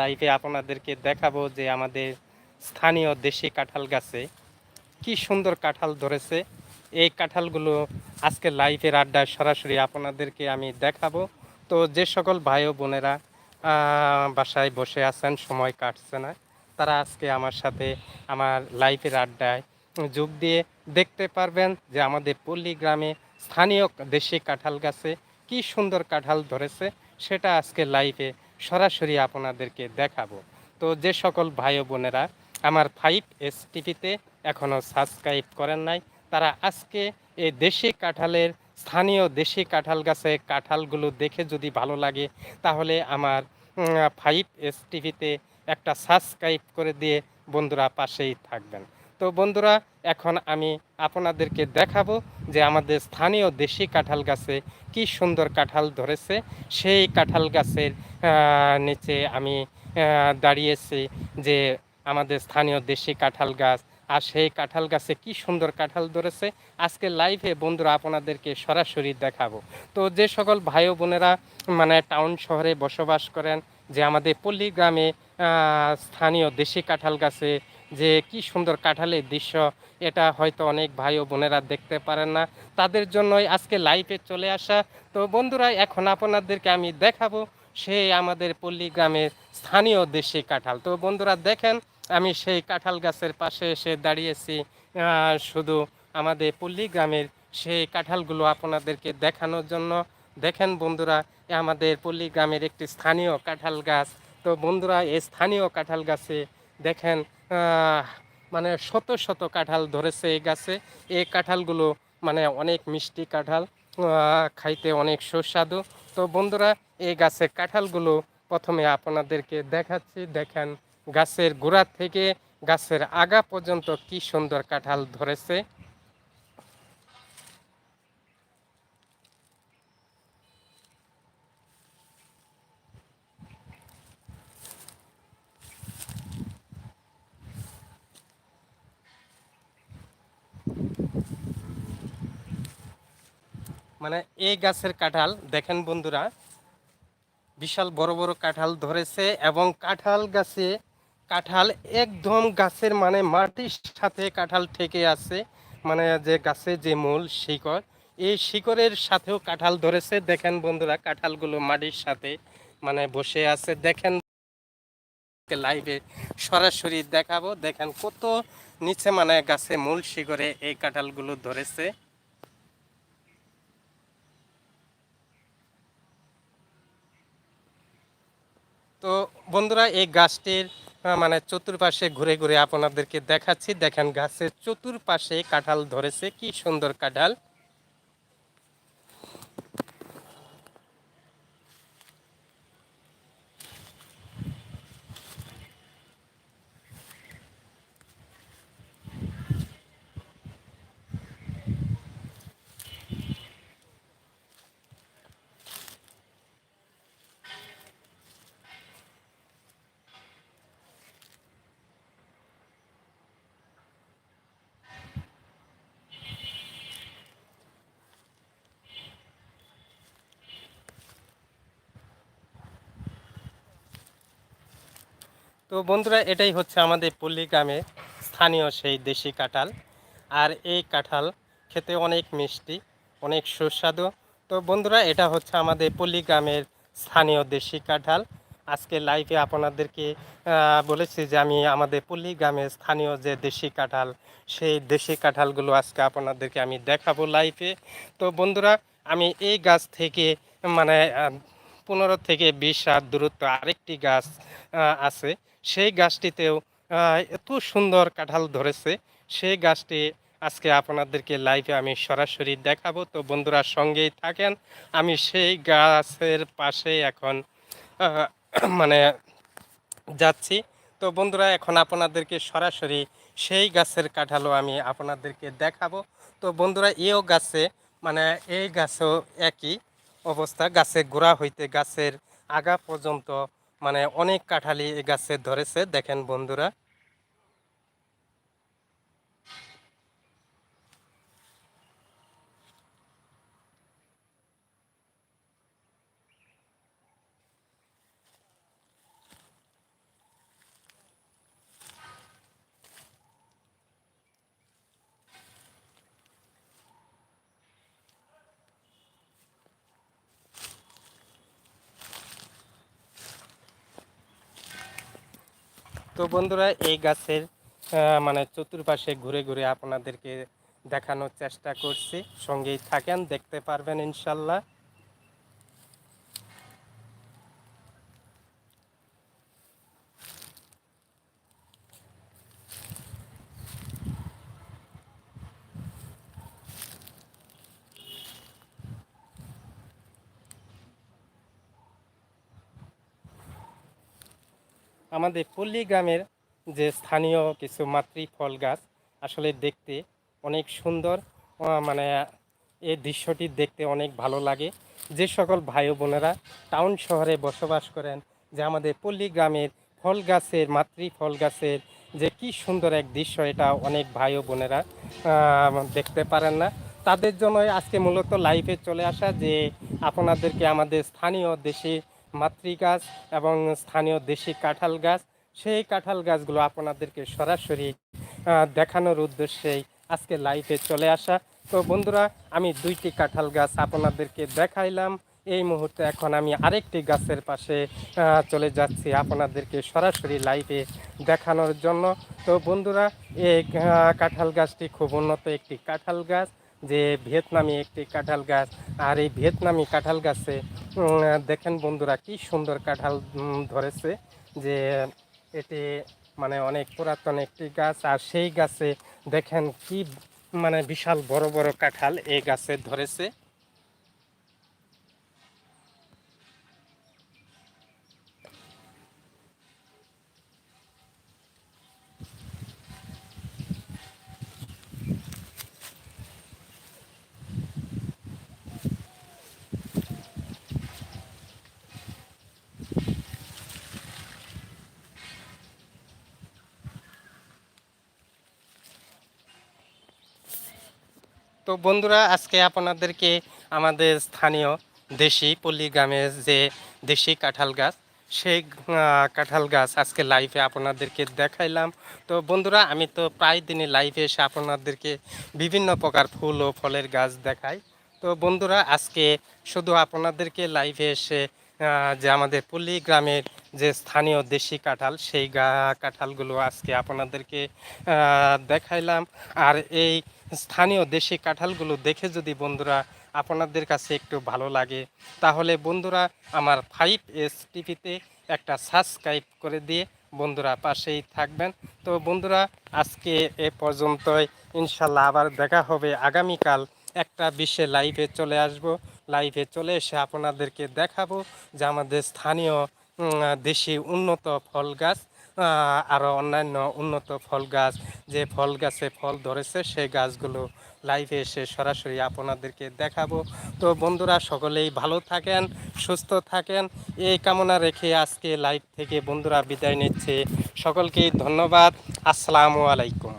লাইভে আপনাদেরকে দেখাবো যে আমাদের স্থানীয় দেশি কাঁঠাল গাছে কি সুন্দর কাঁঠাল ধরেছে। এই কাঁঠালগুলো আজকে লাইভের আড্ডায় সরাসরি আপনাদেরকে আমি দেখাবো। তো যে সকল ভাই বোনেরা বাসায় বসে আছেন, সময় কাটছে না, তারা আজকে আমার সাথে আমার লাইভের আড্ডায় যোগ দিয়ে দেখতে পারবেন যে আমাদের পল্লী গ্রামে স্থানীয় দেশি কাঁঠাল গাছে কি সুন্দর কাঁঠাল ধরেছে, সেটা আজকে লাইভে সরাসরি আপনাদেরকে দেখাবো। তো যে সকল ভাই বোনেরা আমার ফাইভ এস টিভিতে এখনও সাবস্ক্রাইব করেন নাই, তারা আজকে এই দেশি কাঁঠালের, স্থানীয় দেশি কাঁঠাল গাছে কাঁঠালগুলো দেখে যদি ভালো লাগে, তাহলে আমার ফাইভ এস টিভিতে একটা সাবস্ক্রাইব করে দিয়ে বন্ধুরা পাশেই থাকবেন। তো বন্ধুরা, এখন আমি আপনাদেরকে দেখাবো যে আমাদের স্থানীয় দেশি কাঁঠাল গাছে কি সুন্দর কাঁঠাল ধরেছে। সেই কাঁঠাল গাছের নিচে আমি দাঁড়িয়েছি যে আমাদের স্থানীয় দেশি কাঁঠাল গাছ। আর সেই কাঁঠাল গাছে কি সুন্দর কাঁঠাল ধরেছে, আজকে লাইভে বন্ধুরা আপনাদেরকে সরাসরি দেখাবো। তো যে সকল ভাই বোনেরা মানে টাউন শহরে বসবাস করেন, যে আমাদের পল্লী গ্রামে স্থানীয় দেশি কাঁঠাল গাছে যে কি সুন্দর কাঁঠালের দৃশ্য, এটা হয়তো অনেক ভাই ও বোনেরা দেখতে পারেন না। তাদের জন্যই আজকে লাইভে চলে আসা। তো বন্ধুরা, এখন আপনাদেরকে আমি দেখাবো সেই আমাদের পল্লী গ্রামের স্থানীয় দেশি কাঁঠাল। তো বন্ধুরা, দেখেন, আমি সেই কাঁঠাল গাছের পাশে এসে দাঁড়িয়েছি। শুধু আমাদের পল্লী গ্রামের সেই কাঁঠালগুলো আপনাদেরকে দেখানোর জন্য। দেখেন বন্ধুরা আমাদের পল্লী গ্রামের একটি স্থানীয় কাঁঠাল গাছ। তো বন্ধুরা, এই স্থানীয় কাঁঠাল গাছে দেখেন মানে শত শত কাঁঠাল ধরেছে এই গাছে। এই কাঁঠালগুলো মানে অনেক মিষ্টি কাঁঠাল খাইতে অনেক সুস্বাদু। তো বন্ধুরা, এই গাছের কাঁঠালগুলো প্রথমে আপনাদেরকে দেখাচ্ছি। দেখেন, গাছের গোড়া থেকে গাছের আগা পর্যন্ত কি সুন্দর কাঁঠাল ধরেছে। মানে এই গাছের কাঁঠাল, দেখেন বন্ধুরা, বিশাল বড় বড় কাঁঠাল ধরেছে এবং কাঁঠাল গাছে, কাঁঠাল একদম গাছের মানে মাটির সাথে কাঁঠাল ঠেকে আছে মানে যে গাছে যে মূল শিকড়, এই শিকড়ের সাথেও কাঁঠাল ধরেছে। দেখেন বন্ধুরা, কাঁঠালগুলো মাটির সাথে মানে বসে আছে। দেখেন লাইভে সরাসরি দেখাবো। দেখেন কত নিচে মানে গাছে মূল শিকড়ে এই কাঁঠালগুলো ধরেছে। তো বন্ধুরা, এই গাছটির মানে চতুর্পাশে ঘুরে ঘুরে আপনাদেরকে দেখাচ্ছি। দেখেন, গাছের চতুর্পাশে কাঁঠাল ধরেছে। কি সুন্দর কাঁঠাল। তো বন্ধুরা, এটাই হচ্ছে আমাদের পল্লী গ্রামে স্থানীয় সেই দেশি কাঁঠাল। আর এই কাঁঠাল খেতে অনেক মিষ্টি, অনেক সুস্বাদু। তো বন্ধুরা, এটা হচ্ছে আমাদের পল্লী গ্রামের স্থানীয় দেশি কাঁঠাল। আজকে লাইভে আপনাদেরকে বলেছি যে আমি আমাদের পল্লী গ্রামের স্থানীয় যে দেশি কাঁঠাল, সেই দেশি কাঁঠালগুলো আজকে আপনাদেরকে আমি দেখাবো লাইভে তো বন্ধুরা, আমি এই গাছ থেকে মানে পনেরো থেকে বিশ হাত দূরত্ব আরেকটি গাছ আছে। সেই গাছটিতেও এত সুন্দর কাঁঠাল ধরেছে। সেই গাছটি আজকে আপনাদেরকে লাইভে আমি সরাসরি দেখাবো। তো বন্ধুরা সঙ্গেই থাকেন। আমি সেই গাছের পাশে এখন মানে যাচ্ছি। তো বন্ধুরা, এখন আপনাদেরকে সরাসরি সেই গাছের কাঁঠালও আমি আপনাদেরকে দেখাবো। তো বন্ধুরা, এও গাছে মানে এই গাছেও একই অবস্থা। গাছে গোড়া হইতে গাছের আগা পর্যন্ত মানে অনেক কাঁঠালি গাছে ধরেছে। দেখেন বন্ধুরা তো বন্ধুরা, এই গাছের মানে চতুর্পাশে ঘুরে ঘুরে আপনাদেরকে দেখানোর চেষ্টা করছি। সঙ্গেই থাকেন, দেখতে পারবেন ইনশাল্লাহ। আমাদের পল্লী গ্রামের যে স্থানীয় কিছু মাতৃ ফল গাছ, আসলে দেখতে অনেক সুন্দর মানে এই দৃশ্যটি দেখতে অনেক ভালো লাগে। যে সকল ভাই বোনেরা টাউন শহরে বসবাস করেন, যে আমাদের পল্লী গ্রামের ফল গাছের মাতৃ ফল গাছের যে কি সুন্দর এক দৃশ্য, এটা অনেক ভাই বোনেরা দেখতে পারেন না। তাদের জন্যই আজকে মূলত লাইভে চলে আসা যে আপনাদেরকে আমাদের স্থানীয় দেশি মাতৃ গাছ এবং স্থানীয় দেশি কাঁঠাল গাছ, সেই কাঁঠাল গাছগুলো আপনাদেরকে সরাসরি দেখানোর উদ্দেশ্যেই আজকে লাইভে চলে আসা। তো বন্ধুরা, আমি দুইটি কাঁঠাল গাছ আপনাদেরকে দেখাইলাম। এই মুহূর্তে এখন আমি আরেকটি গাছের পাশে চলে যাচ্ছি আপনাদেরকে সরাসরি লাইভে দেখানোর জন্য। তো বন্ধুরা এই কাঁঠাল গাছটি খুব উন্নত একটি কাঁঠাল গাছ, যে ভিয়েতনামি একটি কাঁঠাল গাছ। আর এই ভিয়েতনামি কাঁঠাল গাছে দেখেন বন্ধুরা, কি সুন্দর কাঁঠাল ধরেছে যে এটি মানে অনেক পুরাতন একটি গাছ, আর সেই গাছে দেখেন কি মানে বিশাল বড় বড় কাঁঠাল এই গাছে ধরেছে। তো বন্ধুরা, আজকে আপনাদেরকে আমাদের স্থানীয় দেশি পল্লী গ্রামের যে দেশি কাঁঠাল গাছ, সেই কাঁঠাল গাছ আজকে লাইভে আপনাদেরকে দেখাইলাম। তো বন্ধুরা, আমি তো প্রায় দিনই লাইভে এসে আপনাদেরকে বিভিন্ন প্রকার ফুল ও ফলের গাছ দেখাই। তো বন্ধুরা, আজকে শুধু আপনাদেরকে লাইভে এসে যে আমাদের পল্লী গ্রামের যে স্থানীয় দেশি কাঁঠাল, সেই গা কাঁঠালগুলো আজকে আপনাদেরকে দেখাইলাম। আর এই স্থানীয় দেশি কাঁঠালগুলো দেখে যদি বন্ধুরা আপনাদের কাছে একটু ভালো লাগে, তাহলে বন্ধুরা আমার ফাইভ এস টিভিতে একটা সাবস্ক্রাইব করে দিয়ে বন্ধুরা পাশেই থাকবেন। তো বন্ধুরা, আজকে এ পর্যন্তই। ইনশাল্লাহ আবার দেখা হবে আগামীকাল একটা বিশ্বে লাইভে চলে আসব। লাইভে চলে এসে আপনাদেরকে দেখাবো যে আমাদের স্থানীয় দেশি উন্নত ফল গাছ আরও অন্যান্য উন্নত ফল গাছ, যে ফল গাছে ফল ধরেছে, সেই গাছগুলো লাইভে এসে সরাসরি আপনাদেরকে দেখাবো। তো বন্ধুরা, সকলেই ভালো থাকেন, সুস্থ থাকেন। এই কামনা রেখে আজকে লাইভ থেকে বন্ধুরা বিদায় নিচ্ছে। সকলকেই ধন্যবাদ। আসসালামু আলাইকুম।